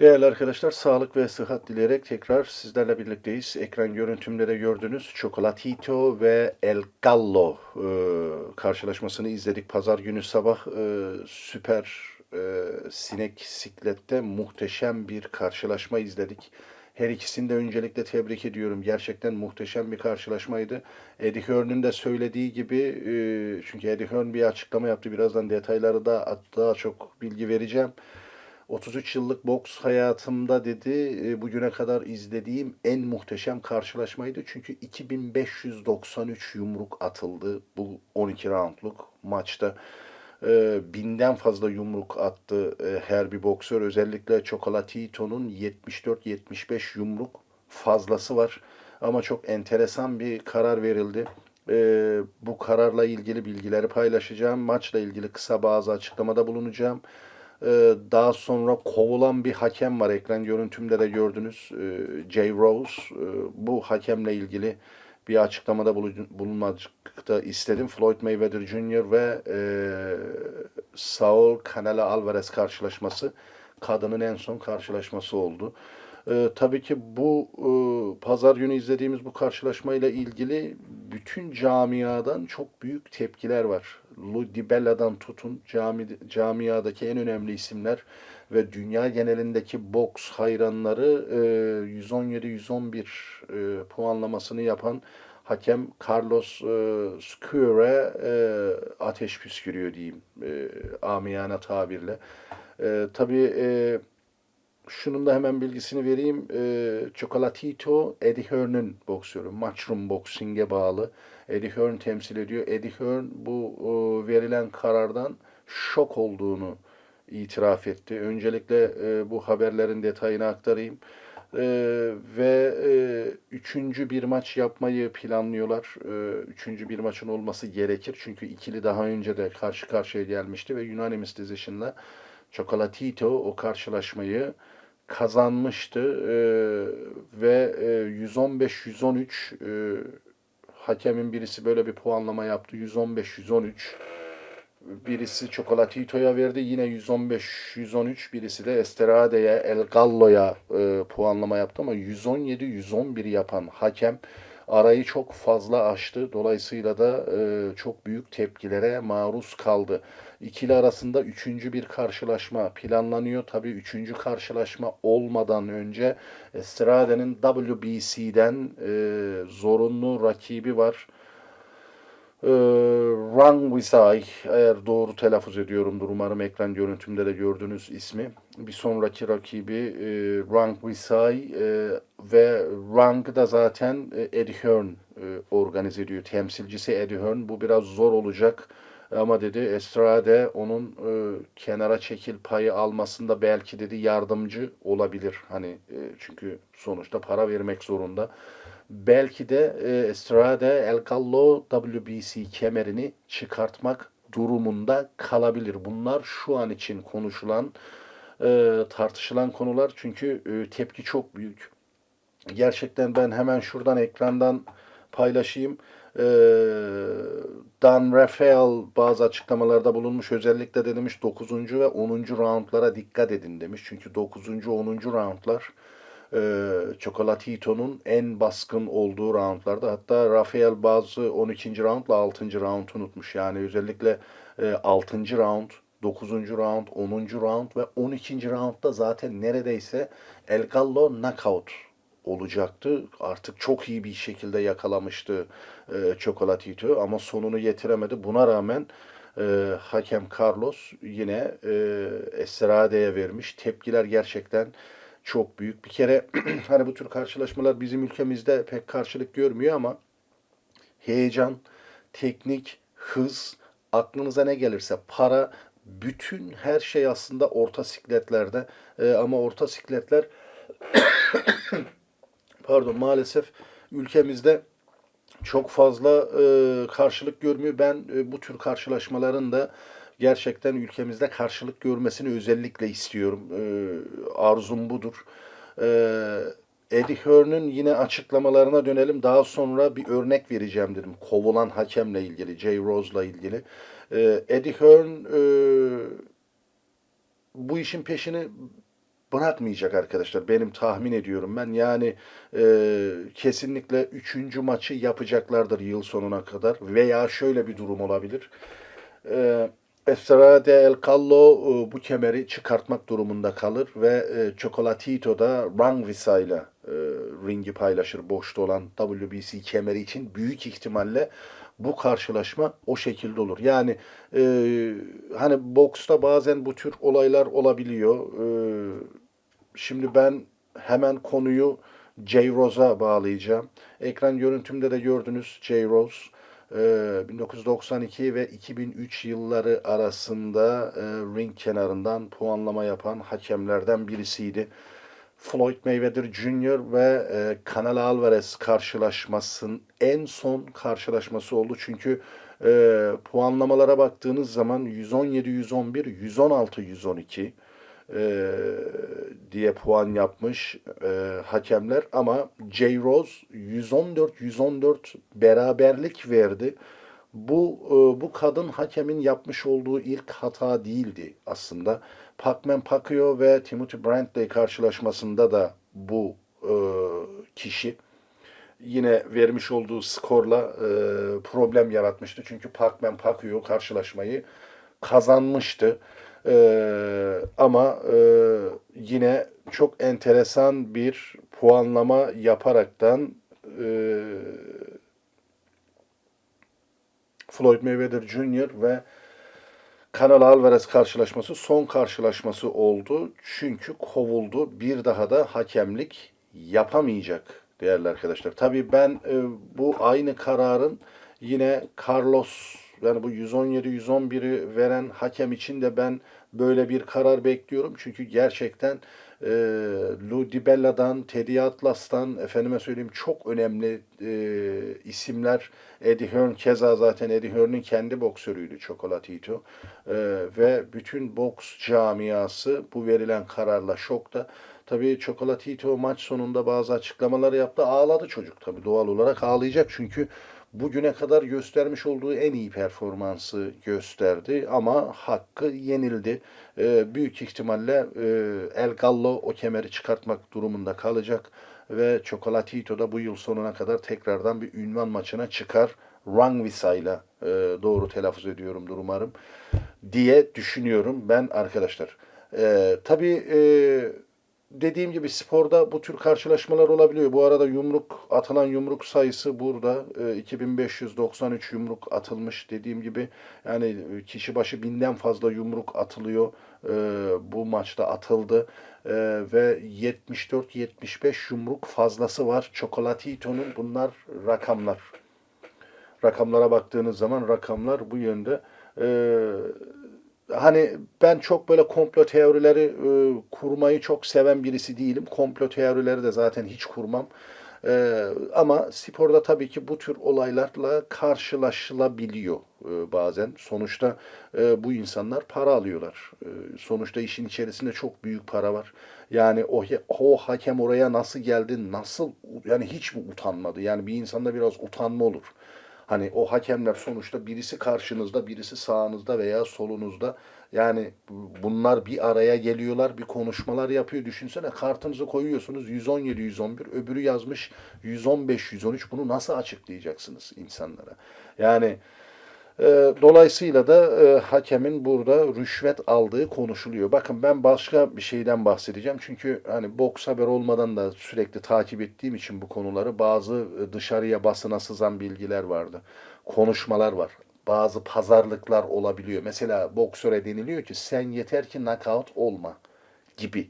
Değerli arkadaşlar, sağlık ve sıhhat dileyerek tekrar sizlerle birlikteyiz. Ekran görüntümde de gördünüz. Chocolatito ve El Gallo e, karşılaşmasını izledik. Pazar günü sabah e, süper e, sinek siklette muhteşem bir karşılaşma izledik. Her ikisini de öncelikle tebrik ediyorum. Gerçekten muhteşem bir karşılaşmaydı. Eddie Hearn'ün de söylediği gibi, e, çünkü Eddie Hearn bir açıklama yaptı. Birazdan detayları da daha çok bilgi vereceğim. 33 yıllık boks hayatımda dedi e, bugüne kadar izlediğim en muhteşem karşılaşmaydı. Çünkü 2593 yumruk atıldı bu 12 roundluk maçta. E, binden fazla yumruk attı e, her bir boksör. Özellikle Chocolatito'nun 74-75 yumruk fazlası var. Ama çok enteresan bir karar verildi. E, bu kararla ilgili bilgileri paylaşacağım. Maçla ilgili kısa bazı açıklamada bulunacağım. Ee, daha sonra kovulan bir hakem var. Ekran görüntümde de gördünüz. Ee, Jay Rose. Ee, bu hakemle ilgili bir açıklamada bulunmakta istedim. Floyd Mayweather Jr. ve e, Saul Canelo Alvarez karşılaşması kadının en son karşılaşması oldu. Tabii ki bu e, pazar günü izlediğimiz bu karşılaşmayla ilgili bütün camiadan çok büyük tepkiler var. Lou DiBella'dan tutun cami, camiadaki en önemli isimler ve dünya genelindeki boks hayranları e, 117-111 e, puanlamasını yapan hakem Carlos e, Squire e, ateş püskürüyor diyeyim e, amiyane tabirle. E, tabii e, şunun da hemen bilgisini vereyim. E, Chocolatito Eddie Hearn'ın boksörü. Matchroom Boxing'e bağlı. Eddie Hearn temsil ediyor. Eddie Hearn bu e, verilen karardan şok olduğunu itiraf etti. Öncelikle e, bu haberlerin detayını aktarayım. E, ve e, üçüncü bir maç yapmayı planlıyorlar. E, üçüncü bir maçın olması gerekir. Çünkü ikili daha önce de karşı karşıya gelmişti ve unanimous decision'la Chocolatito o karşılaşmayı kazanmıştı e, ve e, 115-113 e, hakemin birisi böyle bir puanlama yaptı. 115-113 birisi Chocolatito'ya verdi. Yine 115-113 birisi de Esterade'ye, El Gallo'ya e, puanlama yaptı ama 117-111 yapan hakem arayı çok fazla aştı. Dolayısıyla da e, çok büyük tepkilere maruz kaldı. İkili arasında üçüncü bir karşılaşma planlanıyor. Tabii üçüncü karşılaşma olmadan önce Estrade'nin WBC'den e, zorunlu rakibi var. E, Rangwisai eğer doğru telaffuz ediyorumdur umarım ekran görüntümde de gördüğünüz ismi. Bir sonraki rakibi e, Rangwisai e, ve Rang da zaten e, Eddie Hearn e, organize ediyor. Temsilcisi Eddie Hearn. Bu biraz zor olacak. Ama dedi Estrade onun e, kenara çekil payı almasında belki dedi yardımcı olabilir. Hani e, çünkü sonuçta para vermek zorunda. Belki de e, Estrade El Gallo WBC kemerini çıkartmak durumunda kalabilir. Bunlar şu an için konuşulan, e, tartışılan konular çünkü e, tepki çok büyük. Gerçekten ben hemen şuradan ekrandan paylaşayım. Ee, Dan Rafael bazı açıklamalarda bulunmuş. Özellikle de demiş 9. ve 10. roundlara dikkat edin demiş. Çünkü 9. 10. roundlar e, Chocolatito'nun en baskın olduğu roundlarda. Hatta Rafael bazı 12. roundla 6. round unutmuş. Yani özellikle e, 6. round 9. round, 10. round ve 12. roundda zaten neredeyse El Gallo knockout olacaktı. Artık çok iyi bir şekilde yakalamıştı e, Chocolatito ama sonunu getiremedi. Buna rağmen e, hakem Carlos yine e, Estrade'ye vermiş. Tepkiler gerçekten çok büyük. Bir kere hani bu tür karşılaşmalar bizim ülkemizde pek karşılık görmüyor ama heyecan, teknik, hız, aklınıza ne gelirse para, bütün her şey aslında orta sikletlerde. E, ama orta sikletler pardon maalesef ülkemizde çok fazla e, karşılık görmüyor. Ben e, bu tür karşılaşmaların da gerçekten ülkemizde karşılık görmesini özellikle istiyorum. E, arzum budur. E, Eddie Hearn'ın yine açıklamalarına dönelim. Daha sonra bir örnek vereceğim dedim. Kovulan hakemle ilgili, Jay Rose'la ilgili. E, Eddie Hearn e, bu işin peşini bırakmayacak arkadaşlar. Benim tahmin ediyorum ben. Yani e, kesinlikle üçüncü maçı yapacaklardır yıl sonuna kadar. Veya şöyle bir durum olabilir. E, Estrade El Callo e, bu kemeri çıkartmak durumunda kalır ve e, Chocolatito da Rangvisa ile e, ringi paylaşır boşta olan WBC kemeri için büyük ihtimalle bu karşılaşma o şekilde olur. Yani e, hani boksta bazen bu tür olaylar olabiliyor. E, şimdi ben hemen konuyu J. Rose'a bağlayacağım. Ekran görüntümde de gördünüz J. Rose. e, 1992 ve 2003 yılları arasında e, ring kenarından puanlama yapan hakemlerden birisiydi. Floyd Mayweather Jr. ve e, Canelo Alvarez karşılaşmasının en son karşılaşması oldu. Çünkü e, puanlamalara baktığınız zaman 117, 111, 116, 112 e, diye puan yapmış e, hakemler ama J. Rose 114 114 beraberlik verdi. Bu e, bu kadın hakemin yapmış olduğu ilk hata değildi aslında. Pacman Pacquiao ve Timothy Brantley karşılaşmasında da bu e, kişi yine vermiş olduğu skorla e, problem yaratmıştı. Çünkü Pacman Pacquiao karşılaşmayı kazanmıştı. E, ama e, yine çok enteresan bir puanlama yaparaktan e, Floyd Mayweather Jr. ve Canelo Alvarez karşılaşması son karşılaşması oldu. Çünkü kovuldu. Bir daha da hakemlik yapamayacak değerli arkadaşlar. Tabii ben e, bu aynı kararın yine Carlos yani bu 117-111'i veren hakem için de ben böyle bir karar bekliyorum. Çünkü gerçekten e, Lou DiBella'dan, Teddy Atlas'tan, efendime söyleyeyim çok önemli e, isimler. Eddie Hearn keza zaten Eddie Hearn'in kendi boksörüydü Chocolatito. E, ve bütün boks camiası bu verilen kararla şokta. Tabii Chocolatito maç sonunda bazı açıklamalar yaptı. Ağladı çocuk tabii doğal olarak ağlayacak çünkü bugüne kadar göstermiş olduğu en iyi performansı gösterdi ama hakkı yenildi. Ee, büyük ihtimalle e, El Gallo o kemeri çıkartmak durumunda kalacak ve Chocolatito da bu yıl sonuna kadar tekrardan bir ünvan maçına çıkar. Rangvisa ile e, doğru telaffuz ediyorumdur umarım diye düşünüyorum ben arkadaşlar. E, tabii e, dediğim gibi sporda bu tür karşılaşmalar olabiliyor. Bu arada yumruk atılan yumruk sayısı burada e, 2593 yumruk atılmış dediğim gibi yani kişi başı binden fazla yumruk atılıyor e, bu maçta atıldı E, ve 74-75 yumruk fazlası var. Chocolatito'nun bunlar rakamlar. Rakamlara baktığınız zaman rakamlar bu yönde. E, hani ben çok böyle komplo teorileri e, kurmayı çok seven birisi değilim. Komplo teorileri de zaten hiç kurmam. E, ama sporda tabii ki bu tür olaylarla karşılaşılabiliyor e, bazen. Sonuçta e, bu insanlar para alıyorlar. E, sonuçta işin içerisinde çok büyük para var. Yani o, o hakem oraya nasıl geldi, nasıl yani hiç mi utanmadı? Yani bir insanda biraz utanma olur. Hani o hakemler sonuçta birisi karşınızda, birisi sağınızda veya solunuzda. Yani bunlar bir araya geliyorlar, bir konuşmalar yapıyor. Düşünsene kartınızı koyuyorsunuz 117, 111, öbürü yazmış 115, 113. Bunu nasıl açıklayacaksınız insanlara? Yani e, dolayısıyla da e, hakemin burada rüşvet aldığı konuşuluyor. Bakın ben başka bir şeyden bahsedeceğim. Çünkü hani boks haber olmadan da sürekli takip ettiğim için bu konuları bazı e, dışarıya basına sızan bilgiler vardı. Konuşmalar var. Bazı pazarlıklar olabiliyor. Mesela boksöre deniliyor ki sen yeter ki knockout olma gibi.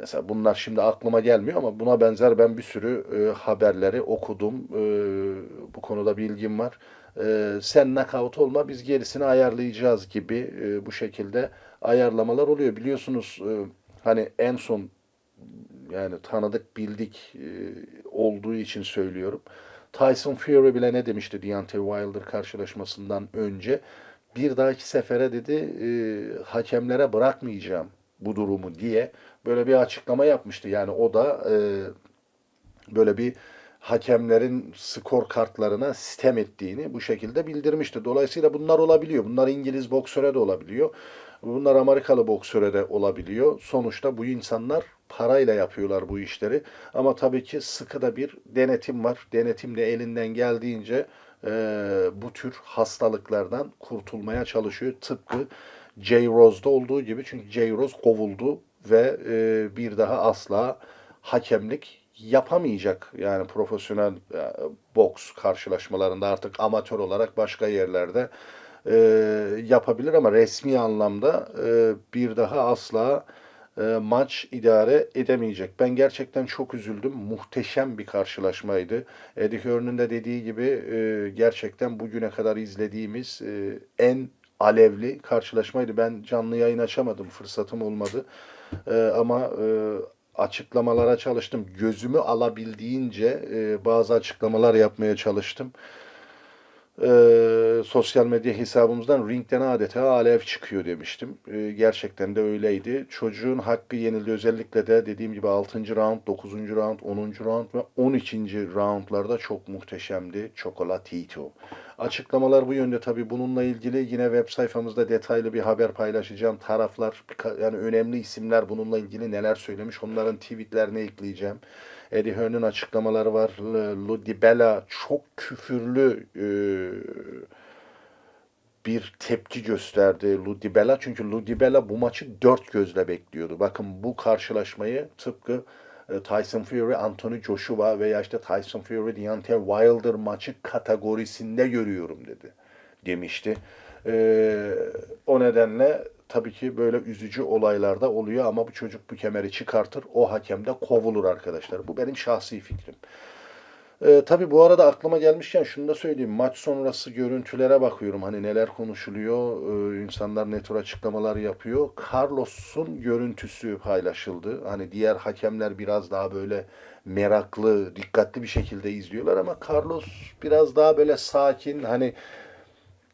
Mesela bunlar şimdi aklıma gelmiyor ama buna benzer ben bir sürü e, haberleri okudum. E, bu konuda bilgim var. E, sen knockout olma biz gerisini ayarlayacağız gibi e, bu şekilde ayarlamalar oluyor. Biliyorsunuz e, hani en son yani tanıdık bildik e, olduğu için söylüyorum. Tyson Fury bile ne demişti Deontay Wilder karşılaşmasından önce? Bir dahaki sefere dedi e, hakemlere bırakmayacağım bu durumu diye böyle bir açıklama yapmıştı. Yani o da e, böyle bir hakemlerin skor kartlarına sistem ettiğini bu şekilde bildirmişti. Dolayısıyla bunlar olabiliyor. Bunlar İngiliz boksöre de olabiliyor. Bunlar Amerikalı boksöre de olabiliyor. Sonuçta bu insanlar parayla yapıyorlar bu işleri. Ama tabii ki sıkı da bir denetim var. Denetim de elinden geldiğince e, bu tür hastalıklardan kurtulmaya çalışıyor. Tıpkı Jay Rose'da olduğu gibi. Çünkü Jay Rose kovuldu ve e, bir daha asla hakemlik yapamayacak. Yani profesyonel e, boks karşılaşmalarında artık amatör olarak başka yerlerde e, yapabilir ama resmi anlamda e, bir daha asla e, maç idare edemeyecek. Ben gerçekten çok üzüldüm. Muhteşem bir karşılaşmaydı. Eddie Hearn'ın da dediği gibi e, gerçekten bugüne kadar izlediğimiz e, en alevli karşılaşmaydı. Ben canlı yayın açamadım. Fırsatım olmadı. E, ama e, açıklamalara çalıştım. Gözümü alabildiğince e, bazı açıklamalar yapmaya çalıştım. Ee, sosyal medya hesabımızdan ringden adeta alev çıkıyor demiştim. Ee, gerçekten de öyleydi. Çocuğun hakkı yenildi. Özellikle de dediğim gibi 6. round, 9. round, 10. round ve 12. roundlarda çok muhteşemdi. Chocolatito. Açıklamalar bu yönde tabii. Bununla ilgili yine web sayfamızda detaylı bir haber paylaşacağım. Taraflar, yani önemli isimler bununla ilgili neler söylemiş onların tweetlerini ekleyeceğim. Hearn'ın açıklamaları var. L- Ludi Bella çok küfürlü e, bir tepki gösterdi Ludi Bella. Çünkü Ludi Bella bu maçı dört gözle bekliyordu. Bakın bu karşılaşmayı tıpkı e, Tyson Fury, Anthony Joshua veya işte Tyson Fury, Deontay Wilder maçı kategorisinde görüyorum dedi. Demişti. E, o nedenle tabii ki böyle üzücü olaylarda oluyor ama bu çocuk bu kemeri çıkartır. O hakem de kovulur arkadaşlar. Bu benim şahsi fikrim. Ee, tabii bu arada aklıma gelmişken şunu da söyleyeyim. Maç sonrası görüntülere bakıyorum. Hani neler konuşuluyor, ee, insanlar ne tür açıklamalar yapıyor. Carlos'un görüntüsü paylaşıldı. Hani diğer hakemler biraz daha böyle meraklı, dikkatli bir şekilde izliyorlar ama Carlos biraz daha böyle sakin. Hani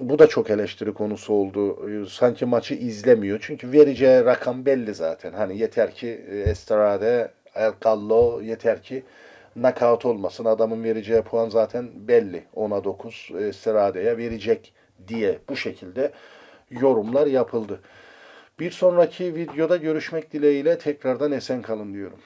bu da çok eleştiri konusu oldu. Ee, Sanki maçı izlemiyor. Çünkü vereceği rakam belli zaten. Hani yeter ki e, Estrade, El Callo yeter ki knockout olmasın. Adamın vereceği puan zaten belli. 10'a 9 Estrade'ye verecek diye bu şekilde yorumlar yapıldı. Bir sonraki videoda görüşmek dileğiyle tekrardan esen kalın diyorum.